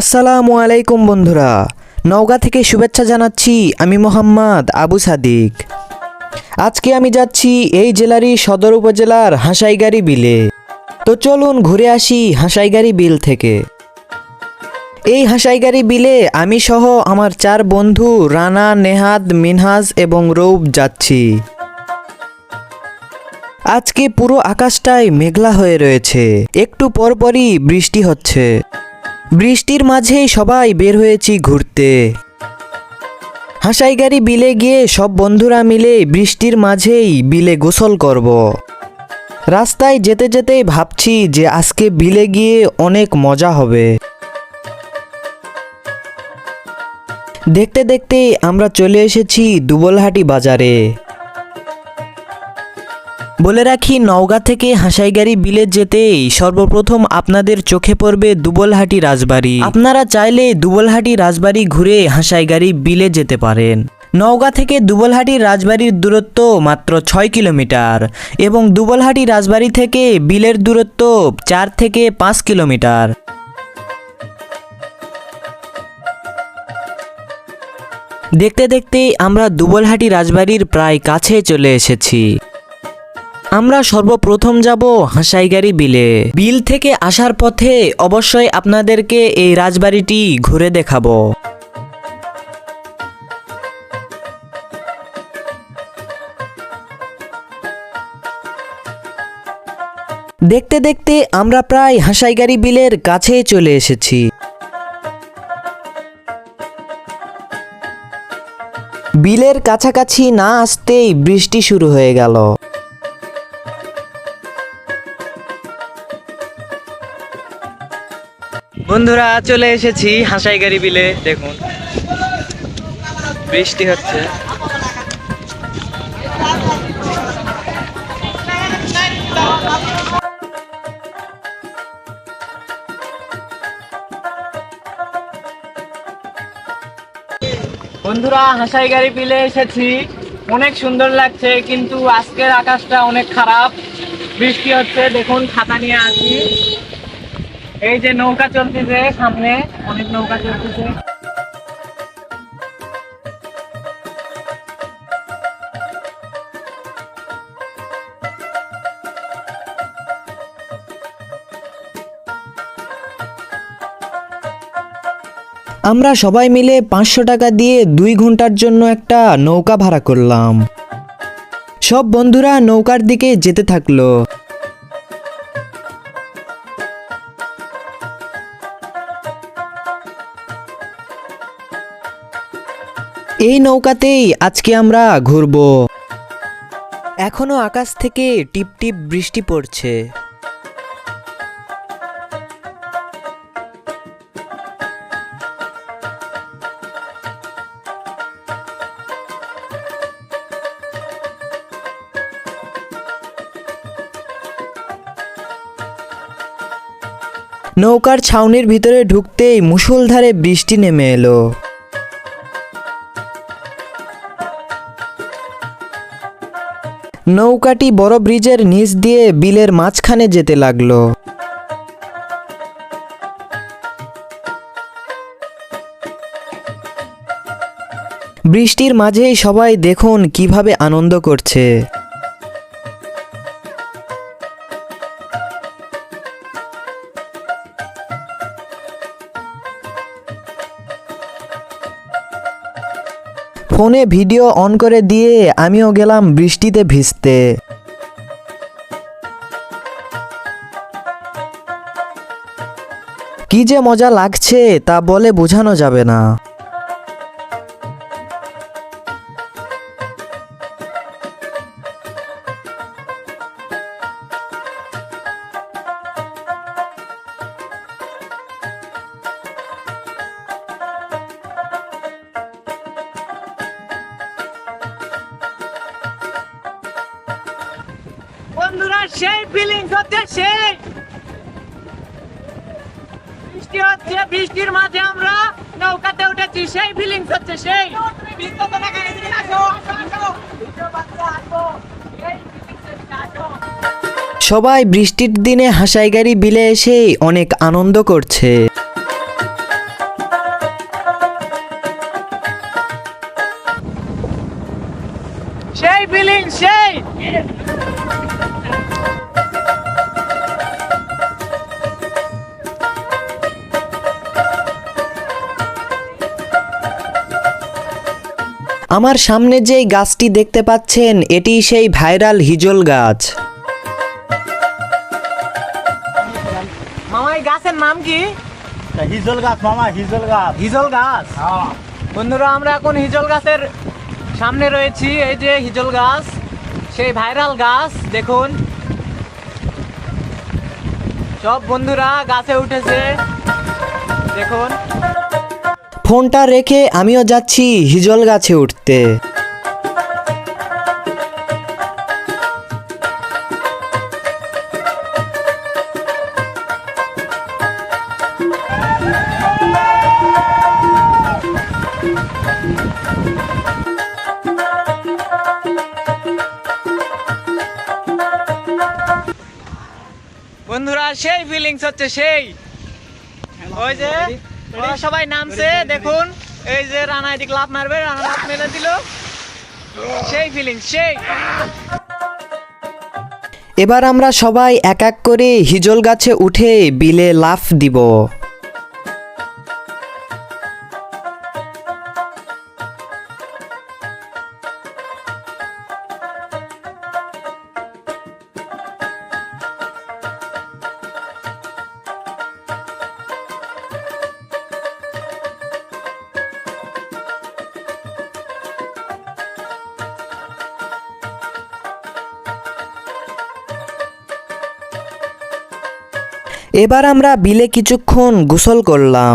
আসসালামু আলাইকুম বন্ধুরা। নওগাঁ থেকে শুভেচ্ছা জানাচ্ছি আমি মোহাম্মদ আবু সাদিক। আজকে আমি যাচ্ছি এই জেলারই সদর উপজেলার হাসাইগাড়ি বিলে। তো চলুন ঘুরে আসি হাসাইগাড়ি বিল থেকে। এই হাসাইগাড়ি বিলে আমি সহ আমার চার বন্ধু রানা, নেহাদ, মিনহাজ এবং রৌব যাচ্ছি। আজকে পুরো আকাশটাই মেঘলা হয়ে রয়েছে। একটু পরপরই বৃষ্টি হচ্ছে। বৃষ্টির মাঝেই সবাই বের হয়েছি ঘুরতে। হাসাইগাড়ি বিলে গিয়ে সব বন্ধুরা মিলে বৃষ্টির মাঝেই বিলে গোসল করব। রাস্তায় যেতে যেতেই ভাবছি যে আজকে বিলে গিয়ে অনেক মজা হবে। দেখতে দেখতে আমরা চলে এসেছি দুবলহাটি বাজারে। বলে রাখি, নওগাঁ থেকে হাসাইগাড়ি বিলে যেতেই সর্বপ্রথম আপনাদের চোখে পড়বে দুবলহাটি রাজবাড়ি। আপনারা চাইলে দুবলহাটি রাজবাড়ি ঘুরে হাসাইগাড়ি বিলে যেতে পারেন। নওগাঁ থেকে দুবলহাটি রাজবাড়ির দূরত্ব মাত্র ছয় কিলোমিটার এবং দুবলহাটি রাজবাড়ি থেকে বিলের দূরত্ব চার থেকে পাঁচ কিলোমিটার। দেখতে দেখতে আমরা দুবলহাটি রাজবাড়ির প্রায় কাছে চলে এসেছি। আমরা সর্বপ্রথম যাব হাসাইগাড়ি বিলে। বিল থেকে আসার পথে অবশ্যই আপনাদেরকে এই রাজবাড়িটি ঘুরে দেখাবো। দেখতে দেখতে আমরা প্রায় হাসাইগাড়ি বিলের কাছেই চলে এসেছি। বিলের কাছাকাছি না আসতেই বৃষ্টি শুরু হয়ে গেল। বন্ধুরা, চলে এসেছি হাসাই গাড়ি বিলে। দেখুন, বৃষ্টি হচ্ছে। বন্ধুরা হাসাই গাড়ি পিলে এসেছি। অনেক সুন্দর লাগছে, কিন্তু আজকের আকাশটা অনেক খারাপ। বৃষ্টি হচ্ছে, দেখুন ছাতা নিয়ে আছি এই যে নৌকা চলতেছে, সামনে অনেক নৌকা চলতেছে। আমরা সবাই মিলে পাঁচশো টাকা দিয়ে দুই ঘণ্টার জন্য একটা নৌকা ভাড়া করলাম। সব বন্ধুরা নৌকার দিকে যেতে থাকল। এই নৌকাতেই আজকে আমরা ঘুরবো। এখনও আকাশ থেকে টিপ টিপ বৃষ্টি পড়ছে। নৌকার ছাউনির ভিতরে ঢুকতেই মুষলধারে বৃষ্টি নেমে এলো। নৌকাটি বড় ব্রিজের নিচ দিয়ে বিলের মাঝখানে যেতে লাগল। বৃষ্টির মাঝেই সবাই দেখুন কীভাবে আনন্দ করছে। ফোনে ভিডিও অন করে দিয়ে আমিও গেলাম বৃষ্টিতে ভিজতে। কি যে মজা লাগছে তা বলে বোঝানো যাবে না। সেই ফিলিংস হচ্ছে সেই। বৃষ্টি হচ্ছে বৃষ্টির মাঝে আমরা নৌকাতে উঠেছি সেই ফিলিংস হচ্ছে সেই। সবাই বৃষ্টির দিনে হাসাইগাড়ি বিলে এসে অনেক আনন্দ করছে। সেই ফিলিং সেই। আমার সামনে যেই গাছটি দেখতে পাচ্ছেন এটি সেই ভাইরাল হিজল গাছ। মামা এই গাছের নাম কি? হিজল গাছ মামা হিজল গাছ। হিজল গাছ? বন্ধুরা আমরা এখন হিজল গাছের সামনে রয়েছি এই যে হিজল গাছ সেই ভাইরাল গাছ দেখুন। সব বন্ধুরা গাছে উঠেছে দেখুন। ফোনটা রেখে আমিও যাচ্ছি হিজল গাছে উঠতে। বন্ধুরা সেই ফিলিংস হচ্ছে সেই। ওই যে সবাই নামছে দেখুন। এই যে রানা এদিক লাভ মারবে রানা লাভ মেলে দিল। সেই ফিলিং সেই। এবার আমরা সবাই এক এক করে হিজল গাছে উঠে বিলে লাফ দিব। এবার আমরা বিলে কিছুক্ষণ গোসল করলাম।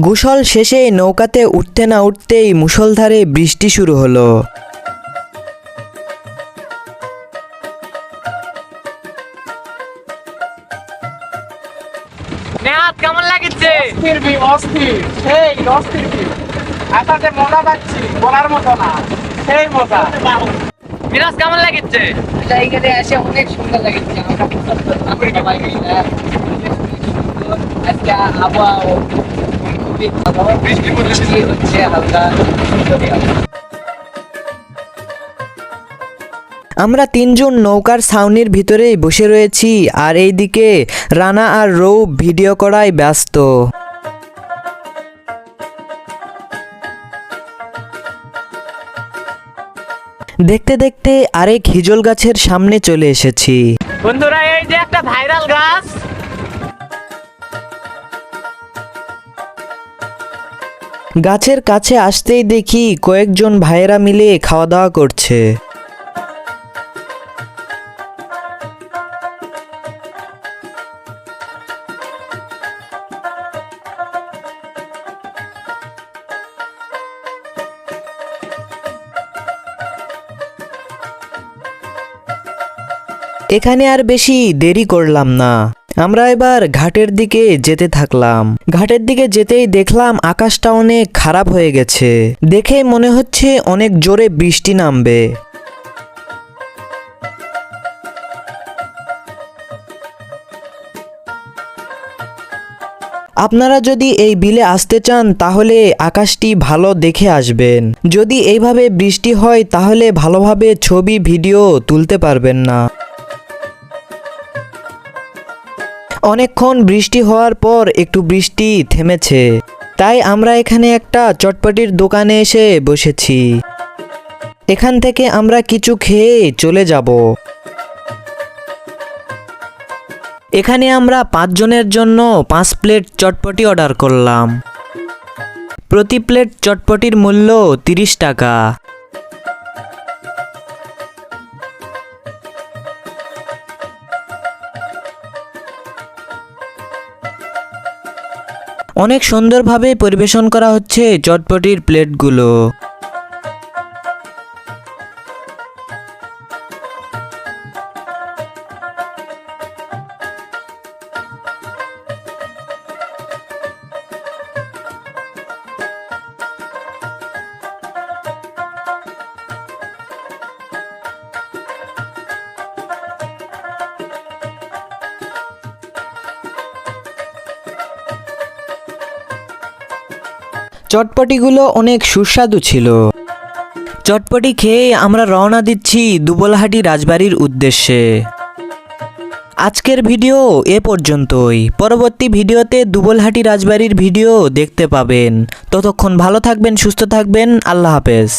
গোসল শেষে নৌকাতে উঠতে না উঠতেই মুষলধারে বৃষ্টি শুরু হলো। কেমন লাগছে অস্থির বি অস্থির। সেই অস্থির বি আসাতে মজা পাচ্ছি বলার মতো না। সেই মজা। মিরাজ কেমন লাগছে এখানে এসে অনেক সুন্দর লাগছে? আমরা আজকে আবহাওয়া বৃষ্টি হচ্ছে হালকা। আমরা তিনজন নৌকার ছাউনির ভিতরেই বসে রয়েছি আর এইদিকে রানা আর রৌপ ভিডিও করায় ব্যস্ত। দেখতে দেখতে আরেক হিজল গাছের সামনে চলে এসেছি। বন্ধুরা এই যে একটা ভাইরাল গাছ। গাছের কাছে আসতেই দেখি কয়েকজন ভাইয়েরা মিলে খাওয়া দাওয়া করছে। এখানে আর বেশি দেরি করলাম না। আমরা এবার ঘাটের দিকে যেতে থাকলাম। ঘাটের দিকে যেতেই দেখলাম আকাশটা অনেক খারাপ হয়ে গেছে। দেখে মনে হচ্ছে অনেক জোরে বৃষ্টি নামবে। আপনারা যদি এই বিলে আসতে চান, তাহলে আকাশটি ভালো দেখে আসবেন। যদি এইভাবে বৃষ্টি হয়, তাহলে ভালোভাবে ছবি, ভিডিও তুলতে পারবেন না। অনেকক্ষণ বৃষ্টি হওয়ার পর একটু বৃষ্টি থেমেছে। তাই আমরা এখানে একটা চটপটির দোকানে এসে বসেছি। এখান থেকে আমরা কিছু খেয়ে চলে যাব। এখানে আমরা পাঁচজনের জন্য পাঁচ প্লেট চটপটি অর্ডার করলাম। প্রতি প্লেট চটপটির মূল্য তিরিশ টাকা। অনেক সুন্দরভাবে পরিবেশন করা হচ্ছে চটপটির প্লেটগুলো। চটপটিগুলো অনেক সুস্বাদু ছিল। চটপটি খেয়ে আমরা রওনা দিচ্ছি দুবলহাটি রাজবাড়ির উদ্দেশ্যে। আজকের ভিডিও এ পর্যন্তই। পরবর্তী ভিডিওতে দুবলহাটি রাজবাড়ির ভিডিও দেখতে পাবেন। ততক্ষণ ভালো থাকবেন, সুস্থ থাকবেন। আল্লাহ হাফেজ।